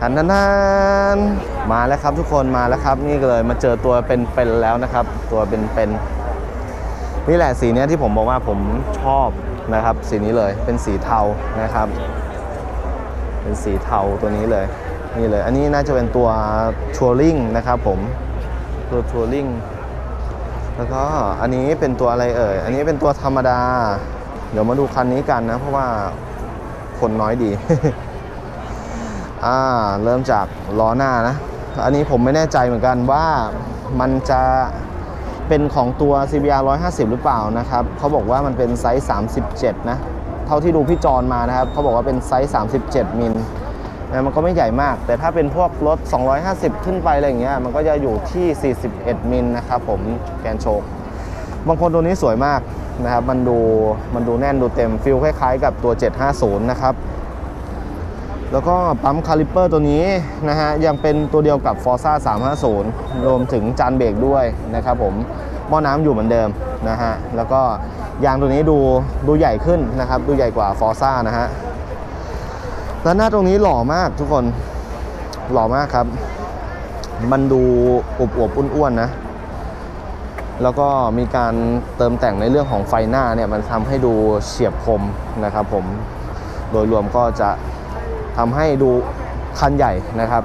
ทันทันทันมาแล้วครับทุกคนมาแล้วครับ นี่เลยมาเจอตัวเป็นๆแล้วนะครับ ตัวเป็นๆนี่แหละสีนี้ที่ผมบอกว่าผมชอบนะครับ สีนี้เลยเป็นสีเทานะครับ เป็นสีเทาตัวนี้เลยนี่เลย อันนี้น่าจะเป็นตัวทัวริงนะครับผมตัวทัวริงแล้วก็อันนี้เป็นตัวอะไรเอ่ย อันนี้เป็นตัวธรรมดา เดี๋ยวมาดูคันนี้กันนะ เพราะว่าคนน้อยดี อ่าเริ่มจากล้อหน้านะ อันนี้ผมไม่แน่ใจเหมือนกันว่ามันจะเป็นของตัว CBR 150 หรือเปล่านะครับเขาบอกว่ามันเป็นไซส์ 37 นะ เท่าที่ดูพี่จอนมานะครับเขาบอกว่าเป็นไซส์ 37 มิลนะมันก็ไม่ใหญ่มาก แต่ถ้าเป็นพวกรถ 250 ขึ้นไปอะไรอย่างเงี้ยมันก็จะอยู่ที่ 41 มิลนะครับผมแกนโชกบางคนตัวนี้สวยมากนะครับมันดูมันดูแน่นดูเต็มฟิลคล้ายๆ กับตัว 750 นะครับ แล้วก็ปั๊มคาลิปเปอร์ตัวนี้นะฮะยังเป็นตัวเดียวกับ Forza 350 รวมถึงจานเบรกด้วยนะครับผมหม้อน้ำอยู่เหมือนเดิมนะฮะแล้วก็ยางตัวนี้ดูดูใหญ่ขึ้นนะครับดูใหญ่กว่า Forza นะฮะแล้วหน้าตรงนี้หล่อมากทุกคนหล่อมากครับ มันดูอวบๆอ้วนๆนะแล้วก็มีการเติมแต่งในเรื่องของไฟหน้าเนี่ยมันทำให้ดูเฉียบคมนะครับผมโดยรวมก็จะ ทำให้ดูคันใหญ่นะครับ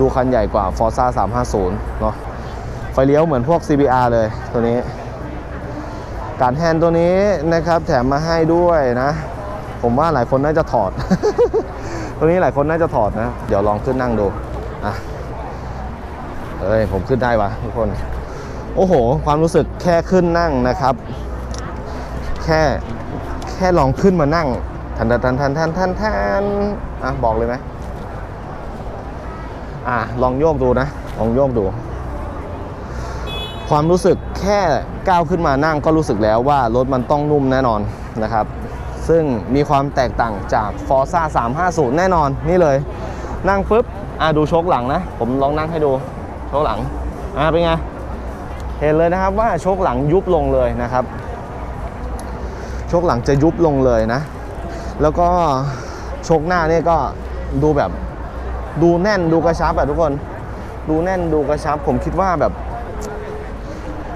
ดูคันใหญ่กว่า Forza 350 เนาะไฟเลี้ยวเหมือนพวก CBR เลยตัวนี้ การแฮนด์ตัวนี้นะครับ แถมมาให้ด้วยนะ ผมว่าหลายคนน่าจะถอด ตัวนี้หลายคนน่าจะถอดนะ เดี๋ยวลองขึ้นนั่งดูอะเอ้ย ผมขึ้นได้วะทุกคน โอ้โห ความรู้สึกแค่ขึ้นนั่งนะครับ แค่แค่ลองขึ้นมานั่งทันทันทันทันทันทัน อะบอกเลยไหมอะลองโยกดูนะลองโยกดู ความรู้สึกแค่ก้าวขึ้นมานั่งก็รู้สึกแล้วว่ารถมันต้องนุ่มแน่นอนนะครับ ซึ่งมีความแตกต่างจาก Forza 350 แน่นอนนี่เลย นั่งปุ๊บอะดูโชคหลังนะ ผมลองนั่งให้ดูโชคหลังอะเป็นไงเห็นเลยนะครับว่าโชคหลังยุบลงเลยนะครับ โชคหลังจะยุบลงเลยนะ แล้วก็ ชคหน้าเนี่ยก็ดูแบบดูแน่นดูกระชับอะทุกคน ดูแน่นดูกระชับ ผมคิดว่าแบบ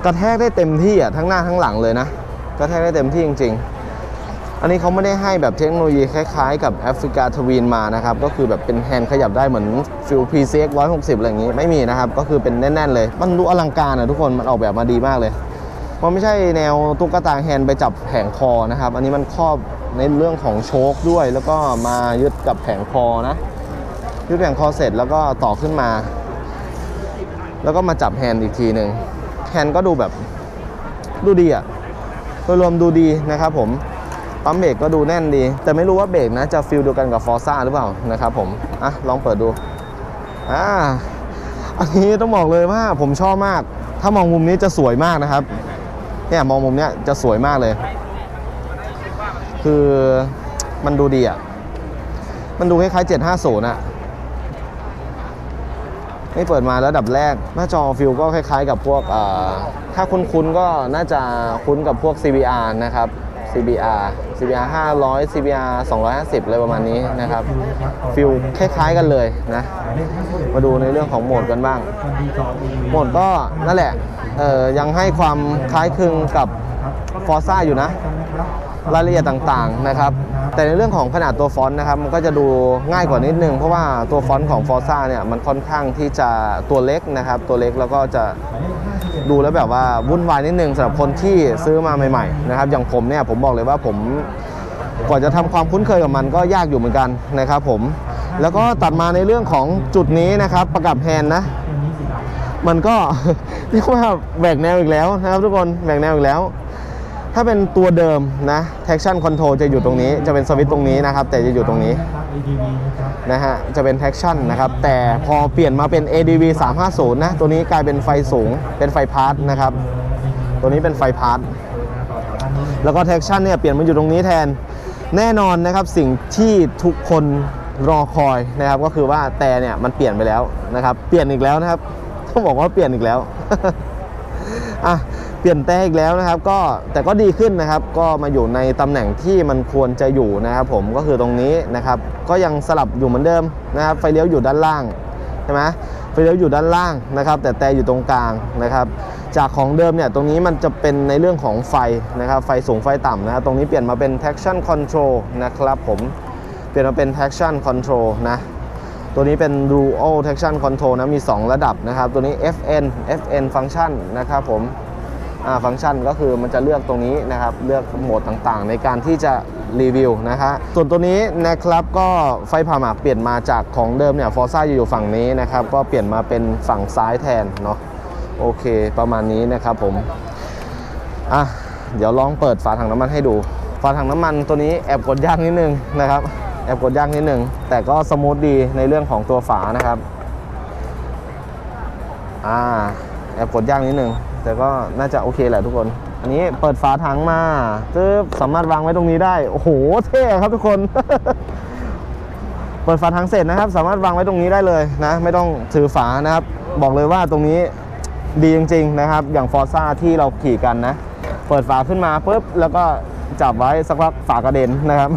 กระแทกได้เต็มที่อะทั้งหน้าทั้งหลังเลยนะ กระแทกได้เต็มที่จริง ๆ อันนี้เขาไม่ได้ให้แบบเทคโนโลยีคล้ายๆ กับแอฟริกาทวีนมานะครับ ก็คือแบบเป็นแฮนด์ขยับได้เหมือนฟิล PCX 160อยหกสิบอะไรอย่างงี้ไม่มีนะครับ ก็คือเป็นแน่น ๆ เลย มันดูอลังการอะทุกคนมันออกแบบมาดีมากเลย มันไม่ใช่แนวตุ๊กตาแฮนด์ไปจับแผงคอนะครับ อันนี้มันครอบในเรื่องของโชคด้วย แล้วก็มายึดกับแผงคอนะ ยึดแผงคอเสร็จแล้วก็ต่อขึ้นมา แล้วก็มาจับแฮนด์อีกทีหนึ่งแฮนด์ก็ดูแบบดูดีอะโดยรวมดูดีนะครับผมปั๊มเบรกก็ดูแน่นดี แต่ไม่รู้ว่าเบรกนะจะฟิลเดียวกันกับฟอร์ซ่าหรือเปล่านะครับผมอะลองเปิดดูอ่าอันนี้ต้องบอกเลยว่าผมชอบมาก ถ้ามองมุมนี้จะสวยมากนะครับ เนี่ยมองมุมเนี้ยจะสวยมากเลย คือมันดูดีอะ มันดูคล้ายๆ750อะนี่เปิดมาระดับแรก หน้าจอฟิลก็คล้ายๆกับพวกอ่าถ้าคุ้นๆก็น่าจะคุ้นกับพวก CBR นะครับ CBR CBR 500 CBR 250อะไรประมาณนี้นะครับ ฟิลคล้ายๆกันเลยนะ มาดูในเรื่องของโหมดกันบ้าง โหมดก็นั่นแหละ ยังให้ความคล้ายคลึงกับ Forza อยู่นะ รายละเอียดต่างๆนะครับ แต่ในเรื่องของขนาดตัวฟอนต์นะครับ มันก็จะดูง่ายกว่านิดนึง เพราะว่าตัวฟอนต์ของ Forza เนี่ยมันค่อนข้างที่จะตัวเล็กนะครับ ตัวเล็กแล้วก็จะดูแล้วแบบว่าวุ่นวายนิดนึงสำหรับคนที่ซื้อมาใหม่ๆนะครับ อย่างผมเนี่ยผมบอกเลยว่าผมกว่าจะทำความคุ้นเคยกับมันก็ยากอยู่เหมือนกันนะครับผม แล้วก็ตัดมาในเรื่องของจุดนี้นะครับ ประกับแฮนด์นะ มันก็เรียกว่าแบกแนวอีกแล้วนะครับทุกคนแบกแนวอีกแล้ว ถ้าเป็นตัวเดิมนะ traction control จะอยู่ตรงนี้ จะเป็นสวิตช์ตรงนี้นะครับ แต่จะอยู่ตรงนี้นะฮะจะเป็น traction นะครับ แต่พอเปลี่ยนมาเป็น ADV 350 นะ ตัวนี้กลายเป็นไฟสูงเป็นไฟพาร์ทนะครับ ตัวนี้เป็นไฟพาร์ทแล้วก็ traction เนี่ยเปลี่ยนมาอยู่ตรงนี้แทนแน่นอนนะครับสิ่งที่ทุกคนรอคอยนะครับก็คือว่าแต่เนี่ยมันเปลี่ยนไปแล้วนะครับ เปลี่ยนอีกแล้วนะครับ ต้องบอกว่าเปลี่ยนอีกแล้วอะเปลี่ยนแปลงอีกแล้วนะครับ ก็แต่ก็ดีขึ้นนะครับ ก็มาอยู่ในตำแหน่งที่มันควรจะอยู่นะครับ ผมก็คือตรงนี้นะครับ ก็ยังสลับอยู่เหมือนเดิมนะครับ ไฟเลี้ยวอยู่ด้านล่างใช่ไหมไฟเลี้ยวอยู่ด้านล่างนะครับ แต่แต่อยู่ตรงกลางนะครับ จากของเดิมเนี่ยตรงนี้มันจะเป็นในเรื่องของไฟนะครับ ไฟสูงไฟต่ำนะครับตรงนี้เปลี่ยนมาเป็น traction control นะครับ ผมเปลี่ยนมาเป็น traction control นะ ตัวนี้เป็น dual traction control นะ มี 2 ระดับนะครับ ตัวนี้ FN FN function นะครับผมอ่าฟังก์ชันก็คือมันจะเลือกตรงนี้นะครับ เลือกโหมดต่างๆ ในการที่จะรีวิวนะฮะส่วนตัวนี้นะครับก็ไฟผ่าหมากเปลี่ยนมาจากของเดิมเนี่ยฟอร์ซ่าอยู่ฝั่งนี้นะครับ ก็เปลี่ยนมาเป็นฝั่งซ้ายแทนเนาะโอเค ประมาณนี้นะครับผมอะเดี๋ยวลองเปิดฝาถังน้ำมันให้ดู ฝาถังน้ำมันตัวนี้แอบกดยากนิดนึงนะครับ อบกดยากนิดหนึ่งแต่ก็สมูทดีในเรื่องของตัวฝานะครับอ่าแอบกดยากนิดหนึ่งแต่ก็น่าจะโอเคแหละทุกคน อันนี้เปิดฝาถังมาปึ๊บสามารถวางไว้ตรงนี้ได้ โอ้โหเท่ครับทุกคน เปิดฝาถังเสร็จนะครับ สามารถวางไว้ตรงนี้ได้เลยนะ ไม่ต้องถือฝานะครับ บอกเลยว่าตรงนี้ดีจริง ๆ นะครับ อย่างฟอร์ซ่าที่เราขี่กันนะ เปิดฝาขึ้นมาปุ๊บแล้วก็จับไว้สักพักฝากระเด็นนะครับ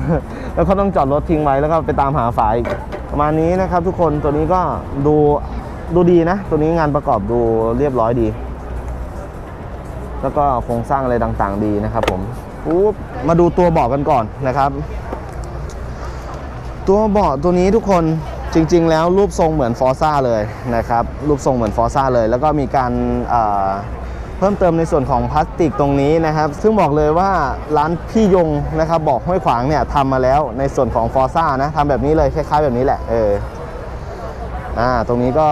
แล้วก็ต้องจอดรถทิ้งไว้แล้วก็ไปตามหาฝาอีกประมาณนี้นะครับ ทุกคนตัวนี้ก็ดูดูดีนะ ตัวนี้งานประกอบดูเรียบร้อยดี แล้วก็โครงสร้างอะไรต่างๆ ดีนะครับผมปุ๊บมาดูตัวเบาะกันก่อนนะครับ ตัวเบาะตัวนี้ทุกคนจริง ๆ แล้วรูปทรงเหมือนฟอร์ซ่าเลยนะครับ รูปทรงเหมือนฟอร์ซ่าเลย แล้วก็มีการ พิ่มเติมในส่วนของพลาสติกตรงนี้นะครับ ซึ่งบอกเลยว่าร้านพี่ยงนะครับบอกห้วยขวางเนี่ยทำมาแล้วในส่วนของฟอร์ซ่านะทำแบบนี้เลยคล้ายๆแบบนี้แหละเอออ่าตรงนี้ก็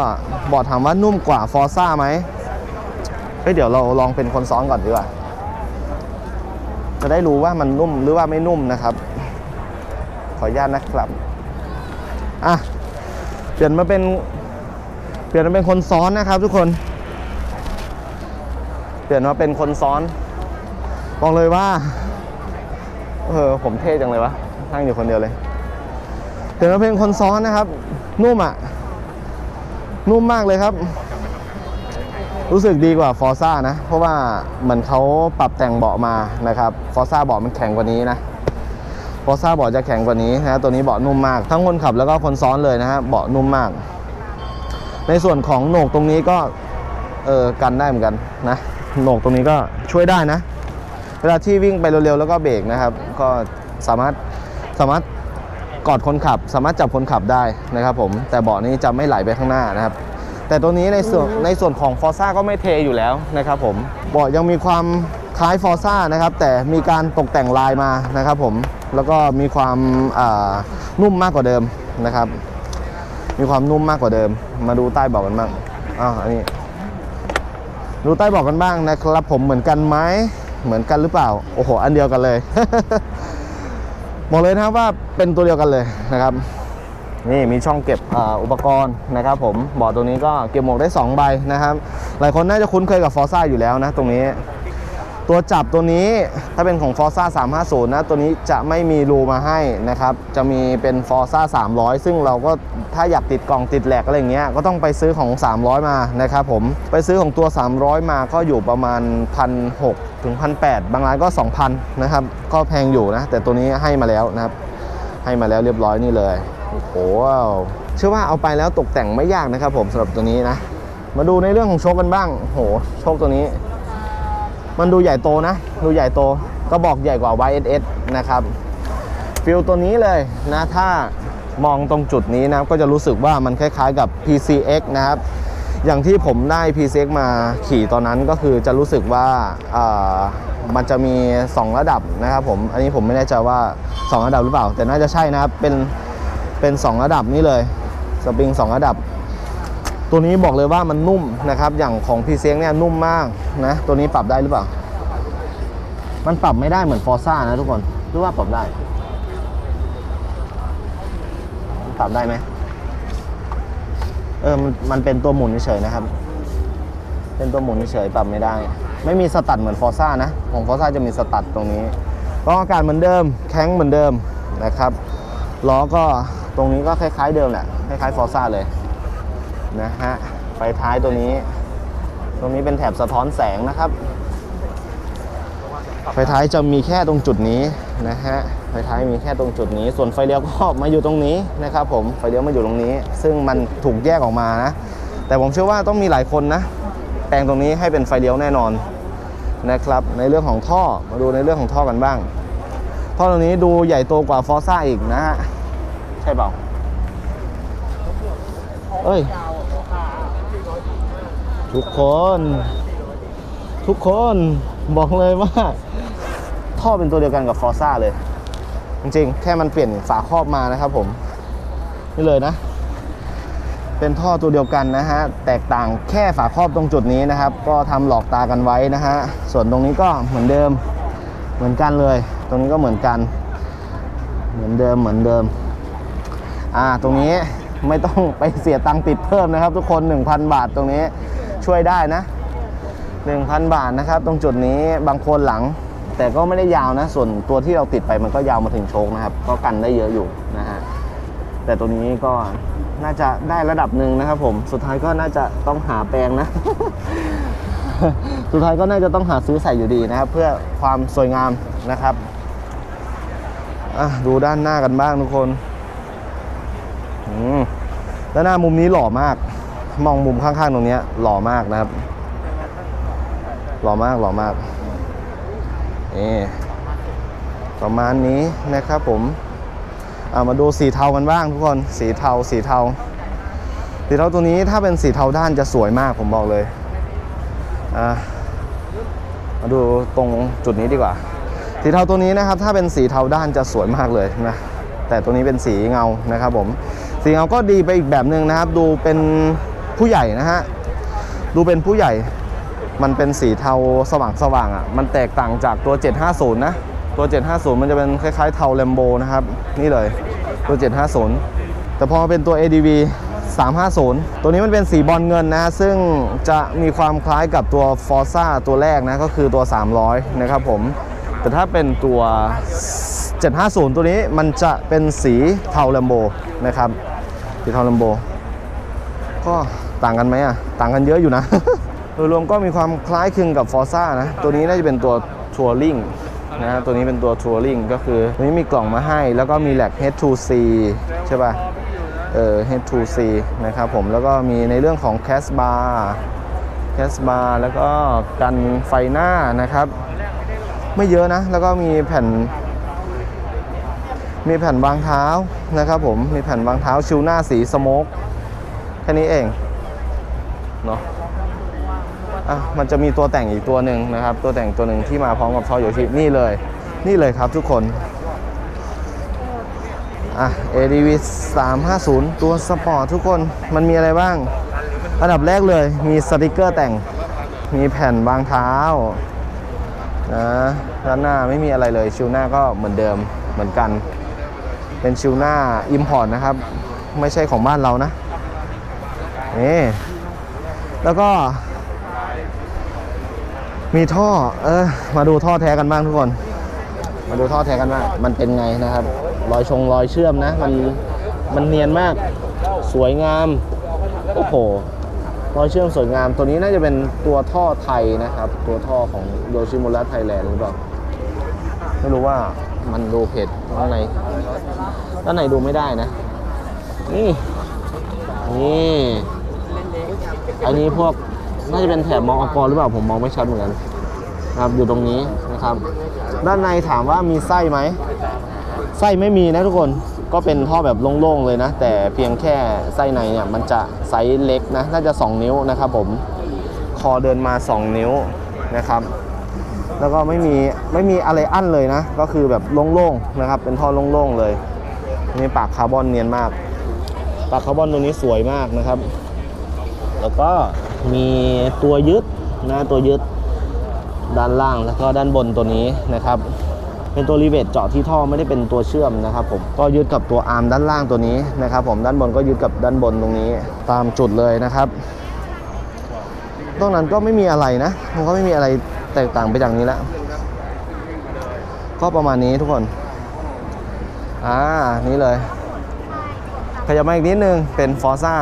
บอกถามว่านุ่มกว่าฟอร์ซ่าไหมเฮ้ยเดี๋ยวเราลองเป็นคนซ้อนก่อนดีกว่า จะได้รู้ว่ามันนุ่มหรือว่าไม่นุ่มนะครับ ขออนุญาตนะครับอะเปลี่ยนมาเป็นเปลี่ยนมาเป็นคนซ้อนนะครับทุกคน ลี่ยนมาเป็นคนซ้อน บอกเลยว่า เออผมเท่จังเลยวะนั่งอยู่คนเดียวเลย เปลี่ยนมาเป็นคนซ้อนนะครับ นุ่มอะ นุ่มมากเลยครับ รู้สึกดีกว่าฟอร์ซ่านะ เพราะว่าเหมือนเขาปรับแต่งเบาะมานะครับฟอร์ซ่าเบาะมันแข็งกว่านี้นะฟอร์ซ่าเบาะจะแข็งกว่านี้นะตัวนี้เบาะนุ่มมาก ทั้งคนขับแล้วก็คนซ้อนเลยนะฮะเบาะนุ่มมาก ในส่วนของโหนกตรงนี้ก็เออกันได้เหมือนกันนะ โหนกตรงนี้ก็ช่วยได้นะ เวลาที่วิ่งไปเร็วๆแล้วก็เบรกนะครับ ก็สามารถสามารถกอดคนขับ สามารถจับคนขับได้นะครับผมแต่เบาะนี้จะไม่ไหลไปข้างหน้านะครับ แต่ตัวนี้ในส่วนในส่วนของฟอร์ซ่าก็ไม่เทอยู่แล้วนะครับผมเบาะยังมีความคล้ายฟอร์ซ่านะครับแต่มีการตกแต่งลายมานะครับผมแล้วก็มีความนุ่มมากกว่าเดิมนะครับ มีความนุ่มมากกว่าเดิม มาดูใต้เบาะกันบ้างอ้าวอันนี้ ดูใต้บอกกันบ้างนะครับ ผมเหมือนกันไหมเหมือนกันหรือเปล่า โอ้โห อันเดียวกันเลย บอกเลยนะครับว่าเป็นตัวเดียวกันเลยนะครับ นี่มีช่องเก็บออุปกรณ์นะครับ ผมเบาะตัวนี้ก็เก็บหมวกได้ 2 ใบนะครับ หลายคนน่าจะคุ้นเคยกับฟอร์ซ่าอยู่แล้วนะตรงนี้ ตัวจับตัวนี้ถ้าเป็นของ Forza 350 นะ ตัวนี้จะไม่มีรูมาให้นะครับ จะมีเป็น Forza 300 ซึ่งเราก็ถ้าอยากติดกล่องติดแหลกอะไรเงี้ยก็ต้องไปซื้อของ 300 มานะครับผมไปซื้อของตัว 300 มาก็อยู่ประมาณ 1,600ถึง1,800 บางร้านก็ 2,000 นะครับ ก็แพงอยู่นะ แต่ตัวนี้ให้มาแล้วนะครับ ให้มาแล้วเรียบร้อยนี่เลยโอ้โหเชื่อว่าเอาไปแล้วตกแต่งไม่ยากนะครับผมสำหรับตัวนี้นะมาดูในเรื่องของโชคกันบ้างโอ้โหโชคตัวนี้ มันดูใหญ่โตนะ ดูใหญ่โตก็บอกใหญ่กว่า YSS นะครับฟิลตัวนี้เลยนะถ้ามองตรงจุดนี้นะก็จะรู้สึกว่ามันคล้ายๆกับ PCX นะครับ อย่างที่ผมได้ PCX มาขี่ตอนนั้นก็คือจะรู้สึกว่าามันจะมี 2 ระดับนะครับผม อันนี้ผมไม่แน่ใจว่า 2 ระดับหรือเปล่า แต่น่าจะใช่นะครับ เป็นเป็น 2 ระดับนี้เลย สปริง 2 ระดับ ตัวนี้บอกเลยว่ามันนุ่มนะครับอย่างของ p ีเซียงเนี่ยนุ่มมากนะตัวนี้ปรับได้หรือเปล่า มันปรับไม่ได้เหมือนฟอร์ซ่านะทุกคนหรือว่าปรับได้ปรับได้ไหมเออมันมันเป็นตัวหมุนเฉยนะครับ เป็นตัวหมุนเฉยปรับไม่ได้ ไม่มีสตัดเหมือนฟอร์ซ่านะของฟอร์ซ่าจะมีสตัดตรงนี้กล้ออากาศเหมือนเดิม แข้งเหมือนเดิมนะครับล้อก็ตรงนี้ก็คล้ายๆเดิมแหละคล้ายๆฟอร์ซ่าเลย นะฮะไฟท้ายตัวนี้ ตรงนี้เป็นแถบสะท้อนแสงนะครับ ไฟท้ายจะมีแค่ตรงจุดนี้นะฮะไฟท้ายมีแค่ตรงจุดนี้ ส่วนไฟเลี้ยวก็มาอยู่ตรงนี้นะครับผมไฟเลี้ยวมาอยู่ตรงนี้ ซึ่งมันถูกแยกออกมานะ แต่ผมเชื่อว่าต้องมีหลายคนนะแปลงตรงนี้ให้เป็นไฟเลี้ยวแน่นอนนะครับในเรื่องของท่อมาดูในเรื่องของท่อกันบ้าง ท่อตรงนี้ดูใหญ่โตกว่าฟอร์ซ่าอีกนะฮะใช่เปล่าเอ้ย ทุกคน ทุกคนบอกเลยว่า ท่อเป็นตัวเดียวกันกับฟอร์ซ่าเลย จริงๆ แค่มันเปลี่ยนฝาครอบมานะครับผม นี่เลยนะ เป็นท่อตัวเดียวกันนะฮะ แตกต่างแค่ฝาครอบตรงจุดนี้นะครับ ก็ทำหลอกตากันไว้นะฮะ ส่วนตรงนี้ก็เหมือนเดิมเหมือนกันเลย ตรงนี้ก็เหมือนกัน เหมือนเดิมเหมือนเดิม อ่าตรงนี้ไม่ต้องไปเสียตังค์ติดเพิ่มนะครับ ทุกคน 1,000 บาทตรงนี้ ช่วยได้นะ 1,000 บาทนะครับ ตรงจุดนี้บางคนหลัง แต่ก็ไม่ได้ยาวนะ ส่วนตัวที่เราติดไปมันก็ยาวมาถึงโชคนะครับ ก็กันได้เยอะอยู่นะฮะแต่ตัวนี้ก็น่าจะได้ระดับหนึ่งนะครับผมสุดท้ายก็น่าจะต้องหาแปลงนะ สุดท้ายก็น่าจะต้องหาซื้อใส่อยู่ดีนะครับ เพื่อความสวยงามนะครับดูด้านหน้ากันบ้างทุกคนด้านหน้ามุมนี้หล่อมาก มองมุมข้างๆตรงนี้หล่อมากนะครับ หล่อมากหล่อมากนี่ประมาณนี้นะครับผมเอามาดูสีเทากันบ้างทุกคนสีเทาสีเทา สีเทาตัวนี้ถ้าเป็นสีเทาด้านจะสวยมากผมบอกเลยอะมาดูตรงจุดนี้ดีกว่า สีเทาตัวนี้นะครับ ถ้าเป็นสีเทาด้านจะสวยมากเลยนะแต่ตัวนี้เป็นสีเงานะครับผมสีเงาก็ดีไปอีกแบบหนึ่งนะครับ ดูเป็น ผู้ใหญ่นะฮะ ดูเป็นผู้ใหญ่ มันเป็นสีเทาสว่างสว่างๆอะ มันแตกต่างจากตัว 750 นะ ตัว 750 มันจะเป็นคล้ายๆเทาแลมโบนะครับ นี่เลย ตัว 750 แต่พอเป็นตัว ADV 350 ตัวนี้มันเป็นสีบอลเงินนะฮะซึ่งจะมีความคล้ายกับตัว Forza ตัวแรกนะ ก็คือตัว 300 นะครับผม แต่ถ้าเป็นตัว 750 ตัวนี้มันจะเป็นสีเทาแลมโบนะครับ สีเทาแลมโบก็ ต่างกันไหมอะ ต่างกันเยอะอยู่นะ โดยรวมก็มีความคล้ายคลึงกับ Forza นะ ตัวนี้น่าจะเป็นตัวทัวริงนะตัวนี้เป็นตัวทัวริงก็คือตัวนี้มีกล่องมาให้ แล้วก็มีแหลก H2C ใช่ป่ะ เออ H2C นะครับผม แล้วก็มีในเรื่องของ Cast Bar Cast Bar แล้วก็กันไฟหน้านะครับ ไม่เยอะนะ แล้วก็มีแผ่น มีแผ่นวางเท้านะครับผม มีแผ่นวางเท้าชิวหน้าสีสโมกแค่นี้เอง เนาะอะมันจะมีตัวแต่งอีกตัวหนึ่งนะครับ ตัวแต่งตัวหนึ่งที่มาพร้อมกับท่อโยชินี่เลย นี่เลยครับทุกคนอะ ADV 350 ตัวสปอร์ตทุกคนมันมีอะไรบ้าง อันดับแรกเลยมีสติกเกอร์แต่ง มีแผ่นวางเท้านะด้านหน้าไม่มีอะไรเลยชิวหน้าก็เหมือนเดิมเหมือนกัน เป็นชิวหน้าอิมพอร์ตนะครับ ไม่ใช่ของบ้านเรานะนี่ แล้วก็ มีท่อ เออ มาดูท่อแท้กันบ้างทุกคน มาดูท่อแท้กันบ้างมันเป็นไงนะครับ รอยชงรอยเชื่อมนะ มัน มันเนียนมาก สวยงาม โอ้โห รอยเชื่อมสวยงาม ตัวนี้น่าจะเป็นตัวท่อไทยนะครับ ตัวท่อของโยชิมุระไทยแลนด์หรือเปล่า ไม่รู้ว่ามันดูเพจข้างในด้านในดูไม่ได้นะ นี่ นี่ อันนี้พวกน่าจะเป็นแถบมองอกรหรือเปล่าผมมองไม่ชัดเหมือนกันนะครับอยู่ตรงนี้นะครับ ด้านในถามว่ามีไส้ไหมไส้ไม่มีนะทุกคนก็เป็นท่อแบบโล่งๆเลยนะ แต่เพียงแค่ไส้ในเนี่ยมันจะไซส์เล็กนะน่าจะ 2 นิ้วนะครับผมคอเดินมา 2 นิ้วนะครับ แล้วก็ไม่มีไม่มีอะไรอั้นเลยนะ ก็คือแบบโล่งๆนะครับ เป็นท่อโล่งๆเลยนี่ปากคาร์บอนเนียนมาก ปากคาร์บอนตัวนี้สวยมากนะครับ แล้วก็มีตัวยึดนะตัวยึดด้านล่างแล้วก็ด้านบนตัวนี้นะครับ เป็นตัวรีเวทเจาะที่ท่อไม่ได้เป็นตัวเชื่อมนะครับผมก็ยึดกับตัวอาร์มด้านล่างตัวนี้นะครับผมด้านบนก็ยึดกับด้านบนตรงนี้ตามจุดเลยนะครับ ตรงนั้นก็ไม่มีอะไรนะมันก็ไม่มีอะไรแตกต่างไปจากนี้แล้วก็ประมาณนี้ทุกคนอ่านี่เลยขยับมาอีกนิดนึงเป็น Forza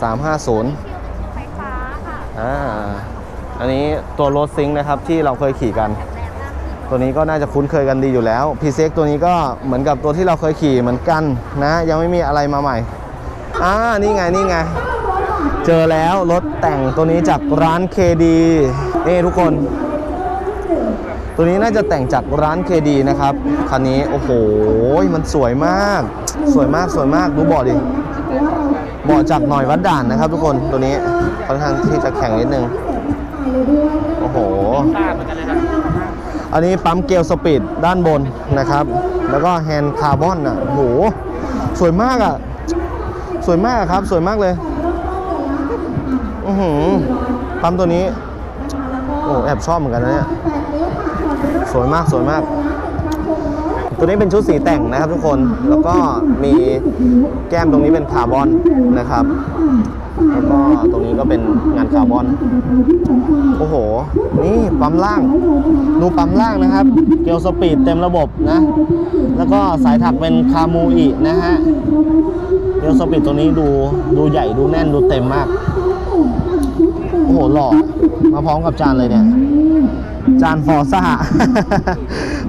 350ไฟฟ้าค่ะ อ่าอันนี้ตัวรถซิงค์นะครับที่เราเคยขี่กัน ตัวนี้ก็น่าจะคุ้นเคยกันดีอยู่แล้ว p ีเซ็กตัวนี้ก็เหมือนกับตัวที่เราเคยขี่เหมือนกันนะ ยังไม่มีอะไรมาใหม่อ่านี่ไงนี่ไง เจอแล้วรถแต่งตัวนี้จากร้าน KD นี่ทุกคน ตัวนี้น่าจะแต่งจากร้าน KD นะครับคันนี้โอ้โหมันสวยมาก สวยมากสวยมากดูเบาะดิเบาะจากหน่อยวัดด่านนะครับ ทุกคนตัวนี้ค่อนข้างที่จะแข็งนิดนึงโอ้โหอันนี้ปั๊มเกลสปีดด้านบนนะครับ แล้วก็แฮนด์คาร์บอนอะโหสวยมากอะ สวยมากครับ สวยมากเลยอือหือปั๊มตัวนี้โอ้แอบชอบเหมือนกันนะเนี่ยสวยมากสวยมาก ตัวนี้เป็นชุดสีแต่งนะครับทุกคน แล้วก็มีแก้มตรงนี้เป็นคาร์บอนนะครับ แล้วก็ตรงนี้ก็เป็นงานคาร์บอน โอ้โห นี่ปั๊มล่าง ดูปั๊มล่างนะครับ เกลสปีดเต็มระบบนะ แล้วก็สายถักเป็นคามูอินะฮะ เกลสปีดตัวนี้ดูดูใหญ่ดูแน่นดูเต็มมาก โอ้โหหล่อ มาพร้อมกับจานเลยเนี่ย จานฟอร์ซ่า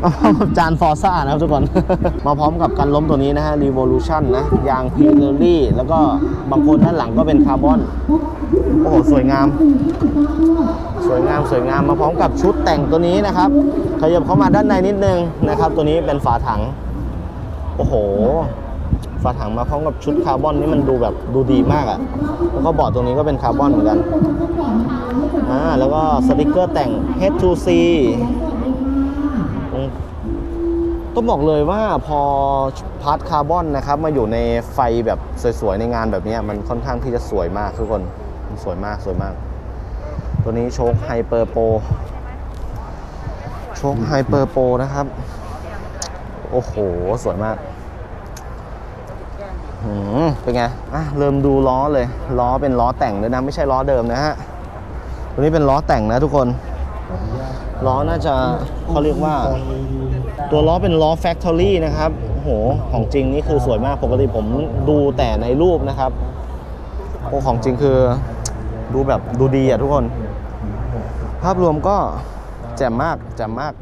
มาพร้อมกับจานฟอร์ซ่านะครับทุกคน มาพร้อมกับการล้มตัวนี้นะฮะ Revolution นะ ยางพีเรลี่ แล้วก็บางคนด้านหลังก็เป็นคาร์บอน โอ้โห สวยงาม สวยงามสวยงามมาพร้อมกับชุดแต่งตัวนี้นะครับ ขยับเข้ามาด้านในนิดนึงนะครับ ตัวนี้เป็นฝาถัง โอ้โห ฝาถังมาพร้อมกับชุดคาร์บอนนี่มันดูแบบดูดีมากอะ่ะ แล้วก็เบาะตรงนี้ก็เป็นคาร์บอนเหมือนกัน อ่า แล้วก็สติกเกอร์แต่ง H2C ต้องบอกเลยว่าพอพาร์ทคาร์บอนนะครับ มาอยู่ในไฟแบบสวยๆ ในงานแบบนี้มันค่อนข้างที่จะสวยมากทุกคนมันสวยมากสวยมาก ตัวนี้โชคไฮเปอร์โปโชคไฮเปอร์โปนะครับ โอ้โห สวยมาก เป็นไงอะเริ่มดูล้อเลย ล้อเป็นล้อแต่งเลยนะ ไม่ใช่ล้อเดิมนะฮะ ตัวนี้เป็นล้อแต่งนะทุกคน ล้อน่าจะเขาเรียกว่า ตัวล้อเป็นล้อ Factory นะครับโอ้โห ของจริงนี่คือสวยมาก ปกติผมดูแต่ในรูปนะครับโอ้ของจริงคือดูแบบดูดีอะทุกคน ภาพรวมก็แจ่มมากแจ่มมาก